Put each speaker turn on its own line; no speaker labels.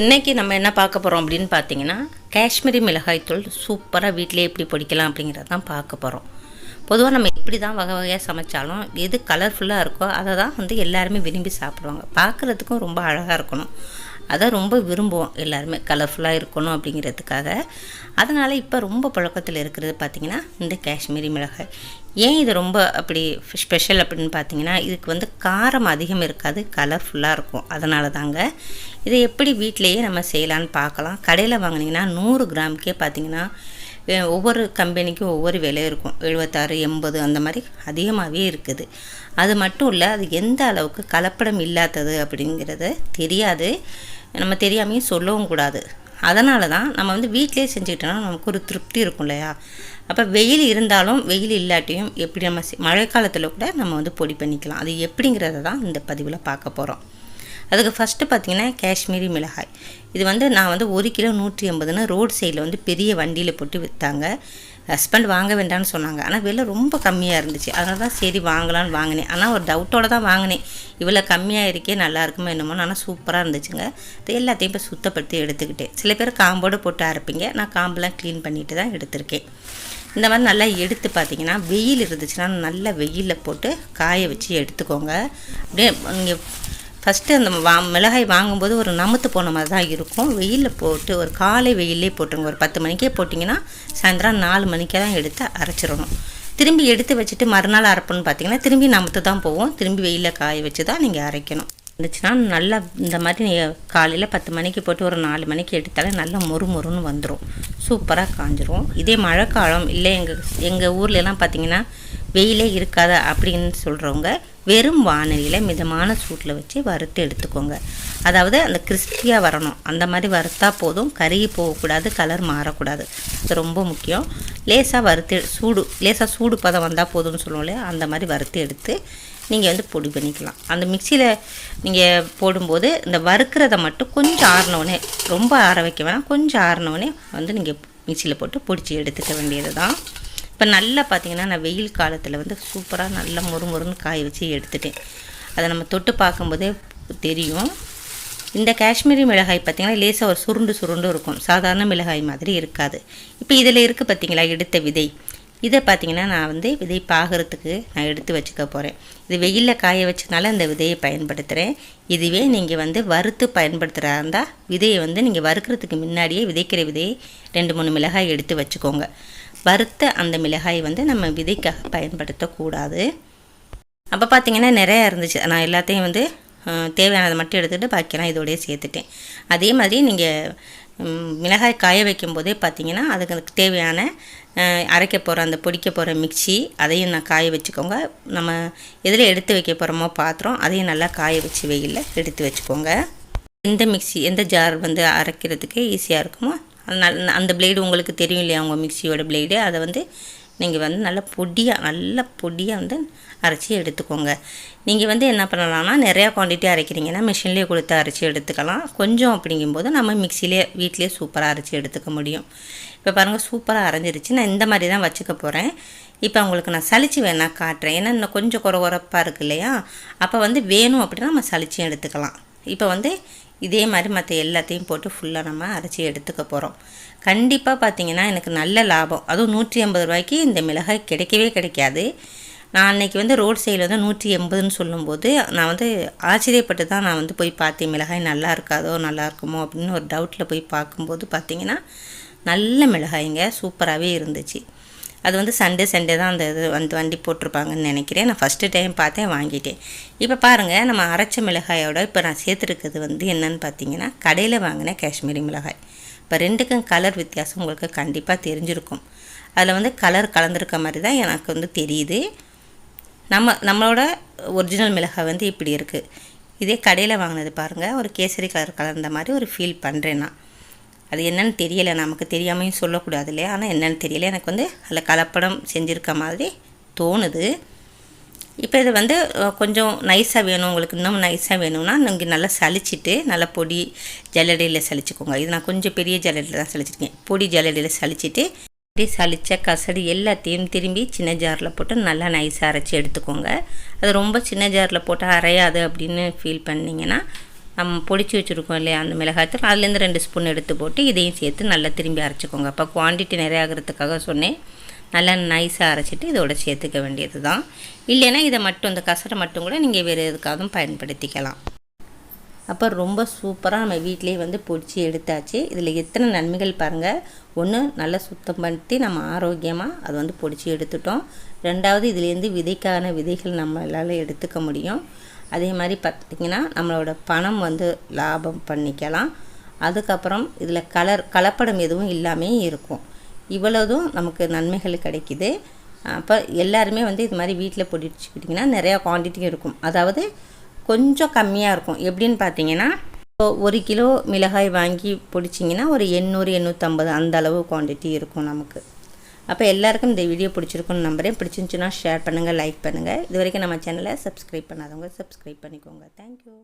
இன்றைக்கி நம்ம என்ன பார்க்க போகிறோம் அப்படின்னு பார்த்தீங்கன்னா காஷ்மீரி மிளகாய்த்தூள் சூப்பராக வீட்டிலே எப்படி பொடிக்கலாம் அப்படிங்கிறத தான் பார்க்க போகிறோம் பொதுவாக நம்ம எப்படி தான் வகை வகையாக சமைச்சாலும் எது கலர்ஃபுல்லாக இருக்கோ அதை தான் வந்து எல்லாருமே விரும்பி சாப்பிடுவாங்க. பார்க்குறதுக்கும் ரொம்ப அழகாக இருக்கணும். அதை ரொம்ப விரும்புவோம் எல்லாருமே. கலர்ஃபுல்லாக இருக்கணும் அப்படிங்கிறதுக்காக. அதனால் இப்போ ரொம்ப புழக்கத்தில் இருக்கிறது பார்த்திங்கன்னா இந்த காஷ்மீரி மிளகாய். ஏன் இது ரொம்ப அப்படி ஸ்பெஷல் அப்படின்னு பார்த்தீங்கன்னா இதுக்கு வந்து காரம் அதிகம் இருக்காது கலர்ஃபுல்லாக இருக்கும். அதனால தாங்க. இதை எப்படி வீட்டிலையே நம்ம செய்யலான்னு பார்க்கலாம் கடையில் வாங்கினீங்கன்னா நூறு கிராமுக்கே பார்த்தீங்கன்னா ஒவ்வொரு கம்பெனிக்கும் ஒவ்வொரு விலை இருக்கும். எழுபத்தாறு எண்பது அந்த மாதிரி அதிகமாகவே இருக்குது. அது மட்டும் இல்லை அது எந்த அளவுக்கு கலப்படம் இல்லாதது அப்படிங்கிறது தெரியாது. நம்ம தெரியாமையும் சொல்லவும் கூடாது. அதனால தான் நம்ம வந்து வீட்டிலே செஞ்சுக்கிட்டோம்னா நமக்கு ஒரு திருப்தி இருக்கும் இல்லையா? அப்போ வெயில் இருந்தாலும் வெயில் இல்லாட்டியும் எப்படி நம்ம மழைக்காலத்தில் கூட நம்ம வந்து பொடி பண்ணிக்கலாம். அது எப்படிங்கிறத தான் இந்த பதிவில் பார்க்க போகிறோம் அதுக்கு ஃபஸ்ட்டு பார்த்தீங்கன்னா காஷ்மீரி மிளகாய். இது வந்து நான் வந்து ஒரு கிலோ நூற்றி எண்பதுன்னு ரோடு சைடில் வந்து பெரிய வண்டியில் போட்டு விற்றாங்க ஹஸ்பண்ட் வாங்க வேண்டாம்னு சொன்னாங்க. ஆனால் விலை ரொம்ப கம்மியாக இருந்துச்சு. அதனால தான் சரி வாங்கலாம்னு வாங்கினேன். ஆனால் ஒரு டவுட்டோட தான் வாங்கினேன். இவ்வளோ கம்மியாக இருக்கே நல்லா இருக்குமோ என்னமோ ஆனால் சூப்பராக இருந்துச்சுங்க. அது எல்லாத்தையும் இப்போ சுத்தப்படுத்தி எடுத்துக்கிட்டேன். சில பேர் காம்போடு போட்டு அரைப்பீங்க. நான் காம்பெல்லாம் க்ளீன் பண்ணிட்டு தான் எடுத்திருக்கேன். இந்த மாதிரி நல்லா எடுத்து பார்த்தீங்கன்னா வெயில் இருந்துச்சுன்னா நல்லா வெயிலில் போட்டு காய வச்சு எடுத்துக்கோங்க. அப்படியே நீங்கள் ஃபஸ்ட்டு அந்த வா மிளகாய் வாங்கும்போது ஒரு நமுத்து போன மாதிரி தான் இருக்கும். வெயிலில் போட்டு ஒரு காலை வெயிலே போட்டுருங்க. ஒரு பத்து மணிக்கே போட்டிங்கன்னா சாயந்தரம் நாலு மணிக்கே தான் எடுத்து அரைச்சிடணும். திரும்பி எடுத்து வச்சுட்டு மறுநாள் அரைப்போன்னு பார்த்தீங்கன்னா திரும்பி நமுத்து தான் போவோம் திரும்பி வெயிலில் காய வச்சு தான் நீங்கள் அரைக்கணும். இருந்துச்சுன்னா நல்லா இந்த மாதிரி நீங்கள் காலையில் பத்து மணிக்கு போட்டு ஒரு நாலு மணிக்கு எடுத்தாலே நல்லா மொறு மொறுன்னு வந்துடும் சூப்பராக காஞ்சிரும். இதே மழைக்காலம் இல்லை எங்கள் எங்கள் ஊர்லலாம் பார்த்தீங்கன்னா வெயிலே இருக்காது அப்படின்னு சொல்கிறவங்க வெறும் வானலியில் மிதமான சூட்டில் வச்சு வறுத்து எடுத்துக்கோங்க. அதாவது அந்த கிறிஸ்பியாக வரணும். அந்த மாதிரி வறுத்தா போதும். கருகி போகக்கூடாது. கலர் மாறக்கூடாது. அது ரொம்ப முக்கியம். லேசாக வறுத்து சூடு லேசாக சூடு பதம் வந்தால் போதும்னு சொல்லுவோம் இல்லையா? அந்த மாதிரி வறுத்து எடுத்து நீங்கள் வந்து பொடி பண்ணிக்கலாம். அந்த மிக்சியில் நீங்கள் போடும்போது இந்த வறுக்கிறத மட்டும் கொஞ்சம் ஆறினோடனே ரொம்ப ஆற வைக்க வேணாம். கொஞ்சம் ஆறினோடனே வந்து நீங்கள் மிக்சியில் போட்டு பொடிச்சு எடுத்துக்க வேண்டியது தான் இப்போ நல்லா பார்த்தீங்கன்னா நான் வெயில் காலத்தில் வந்து சூப்பராக நல்லா மொறு மொறுன்னு காய வச்சு எடுத்துட்டேன். அதை நம்ம தொட்டு பார்க்கும்போதே தெரியும். இந்த காஷ்மீரி மிளகாய் பார்த்திங்கன்னா லேசாக ஒரு சுருண்டு சுருண்டு இருக்கும். சாதாரண மிளகாய் மாதிரி இருக்காது. இப்போ இதில் இருக்குது பார்த்தீங்களா எடுத்த விதை. இதை பார்த்தீங்கன்னா நான் வந்து விதை பாகிறதுக்கு நான் எடுத்து வச்சுக்க போகிறேன் இது வெயிலில் காய வச்சனால இந்த விதையை பயன்படுத்துகிறேன் இதுவே நீங்கள் வந்து வறுத்து பயன்படுத்துகிறா இருந்தால் விதையை வந்து நீங்கள் வறுக்கிறதுக்கு முன்னாடியே விதைக்கிற விதையை ரெண்டு மூணு மிளகாய் எடுத்து வச்சுக்கோங்க. வறுத்த அந்த மிளகாய் வந்து நம்ம விதைக்காக பயன்படுத்தக்கூடாது. அப்போ பார்த்தீங்கன்னா நிறையா இருந்துச்சு. நான் எல்லாத்தையும் வந்து தேவையானதை மட்டும் எடுத்துகிட்டு பாக்கியெல்லாம் இதோடய சேர்த்துட்டேன். அதே மாதிரி நீங்கள் மிளகாய் காய வைக்கும் போதே பார்த்தீங்கன்னா அதுக்கு தேவையான அரைக்க போகிற அந்த பொடிக்க போகிற மிக்ஸி அதையும் நான் காய வச்சுக்கோங்க. நம்ம எதில் எடுத்து வைக்க போகிறோமோ பாத்திரம் அதையும் நல்லா காய வச்சு வெயிலில் எடுத்து வச்சுக்கோங்க. எந்த மிக்ஸி எந்த ஜார் வந்து அரைக்கிறதுக்கு ஈஸியாக இருக்குமோ அந்த பிளேடு உங்களுக்கு தெரியும் இல்லையா உங்கள் மிக்சியோட பிளேடு அதை வந்து நீங்கள் வந்து நல்லா பொடியாக நல்லா பொடியாக வந்து அரைச்சி எடுத்துக்கோங்க. நீங்கள் வந்து என்ன பண்ணலாம்னா நிறையா குவான்டிட்டி அரைக்கிறீங்கன்னா மிஷின்லேயே கொடுத்து அரைச்சி எடுத்துக்கலாம். கொஞ்சம் அப்படிங்கும்போது நம்ம மிக்சிலே வீட்டிலே சூப்பராக அரைச்சி எடுத்துக்க முடியும். இப்போ பாருங்கள் சூப்பராக அரைஞ்சிருச்சு. நான் இந்த மாதிரி தான் வச்சுக்க போகிறேன் இப்போ உங்களுக்கு நான் சளிச்சு வேணால் காட்டுறேன். ஏன்னா இன்னும் கொஞ்சம் குறை குறப்பாக இருக்கு இல்லையா? அப்போ வந்து வேணும் அப்படின்னா நம்ம சளிச்சும் எடுத்துக்கலாம். இப்போ வந்து இதே மாதிரி மற்ற எல்லாத்தையும் போட்டு ஃபுல்லாக நம்ம அரைச்சி எடுத்துக்க போகிறோம் கண்டிப்பாக பார்த்தீங்கன்னா எனக்கு நல்ல லாபம். அதுவும் நூற்றி ஐம்பது ரூபாய்க்கு இந்த மிளகாய் கிடைக்கவே கிடைக்காது. நான் அன்னைக்கு வந்து ரோட் சைடில் வந்து நூற்றி எண்பதுன்னு சொல்லும்போது நான் வந்து ஆச்சரியப்பட்டு தான் நான் வந்து போய் பார்த்தேன் மிளகாய் நல்லா இருக்காதோ நல்லா இருக்குமோ அப்படின்னு ஒரு டவுட்டில் போய் பார்க்கும்போது பார்த்தீங்கன்னா நல்ல மிளகாய்ங்க சூப்பராகவே இருந்துச்சு. அது வந்து சண்டே சண்டே தான் அந்த இது வந்து வண்டி போட்டிருப்பாங்கன்னு நினைக்கிறேன். நான் ஃபஸ்ட்டு டைம் பார்த்தேன் வாங்கிட்டேன். இப்போ பாருங்கள் நம்ம அரைச்ச மிளகாயோட இப்போ நான் சேர்த்துருக்கிறது வந்து என்னன்னு பார்த்தீங்கன்னா கடையில் வாங்கின காஷ்மீரி மிளகாய். இப்போ ரெண்டுக்கும் கலர் வித்தியாசம் உங்களுக்கு கண்டிப்பாக தெரிஞ்சிருக்கும். அதில் வந்து கலர் கலந்துருக்க மாதிரி தான் எனக்கு வந்து தெரியுது. நம்ம நம்மளோட ஒரிஜினல் மிளகாய் வந்து இப்படி இருக்குது இதே கடையில் வாங்கினது பாருங்கள் ஒரு கேசரி கலர் கலந்த மாதிரி ஒரு ஃபீல் பண்ணுறேன் நான். அது என்னன்னு தெரியலை நமக்கு தெரியாமையும் சொல்லக்கூடாது இல்லையா? ஆனால் என்னன்னு தெரியல. எனக்கு வந்து அதில் கலப்படம் செஞ்சுருக்க மாதிரி தோணுது. இப்போ இது வந்து கொஞ்சம் நைஸாக வேணும். உங்களுக்கு இன்னும் நைஸாக வேணும்னா நீங்கள் நல்லா சலிச்சிட்டு நல்லா பொடி ஜல்லடியில் சலிச்சுக்கோங்க இது நான் கொஞ்சம் பெரிய ஜல்லடியில் தான் சலிச்சிருக்கேன் பொடி ஜல்லடியில் சலிச்சிட்டு இப்படி சளிச்ச கசடி எல்லாத்தையும் திரும்பி சின்ன ஜாரில் போட்டு நல்லா நைஸாக அரைச்சி எடுத்துக்கோங்க. அது ரொம்ப சின்ன ஜாரில் போட்டு அரையாது அப்படின்னு ஃபீல் பண்ணிங்கன்னா நம்ம பொடிச்சு வச்சுருக்கோம் இல்லையா அந்த மிளகாய்த்தூள் அதுலேருந்து ரெண்டு ஸ்பூன் எடுத்து போட்டு இதையும் சேர்த்து நல்லா திரும்பி அரைச்சிக்கோங்க. அப்போ குவான்டிட்டி நிறைய ஆகிறதுக்காக சொன்னேன். நல்லா நைஸாக அரைச்சிட்டு இதோட சேர்த்துக்க வேண்டியது தான் இல்லைன்னா இதை மட்டும் இந்த கசரை மட்டும் கூட நீங்கள் வேறு எதுக்காகவும் பயன்படுத்திக்கலாம். அப்போ ரொம்ப சூப்பராக நம்ம வீட்டிலேயே வந்து பொடிச்சு எடுத்தாச்சு. இதில் எத்தனை நன்மைகள் பாருங்கள் ஒன்று நல்லா சுத்தம் பண்ணி நம்ம ஆரோக்கியமாக அது வந்து பொடிச்சு எடுத்துட்டோம். ரெண்டாவது இதுலேருந்து விதைக்கான விதைகள் நம்மளால் எடுத்துக்க முடியும். அதே மாதிரி பார்த்திங்கன்னா நம்மளோட பணம் வந்து லாபம் பண்ணிக்கலாம். அதுக்கப்புறம் இதில் கலர் கலப்படம் எதுவும் இல்லாமே இருக்கும். இவ்வளோதும் நமக்கு நன்மைகள் கிடைக்கிது. அப்போ எல்லாருமே வந்து இது மாதிரி வீட்டில் பொடிச்சுக்கிட்டிங்கன்னா நிறையா குவான்டிட்டி இருக்கும். அதாவது கொஞ்சம் கம்மியாக இருக்கும். எப்படின்னு பார்த்தீங்கன்னா இப்போ ஒரு கிலோ மிளகாய் வாங்கி பிடிச்சிங்கன்னா ஒரு எண்ணூறு எண்ணூற்றம்பது அந்த அளவு குவான்டிட்டி இருக்கும் நமக்கு. அப்போ எல்லாருக்கும் இந்த வீடியோ பிடிச்சிருக்குன்னு நம்புகிறேன் பிடிச்சிருந்துச்சுன்னா ஷேர் பண்ணுங்கள் லைக் பண்ணுங்கள் இது வரைக்கும் நம்ம சேனலை சப்ஸ்கிரைப் பண்ணாதவங்க சப்ஸ்கிரைப் பண்ணிக்கோங்க. தேங்க்யூ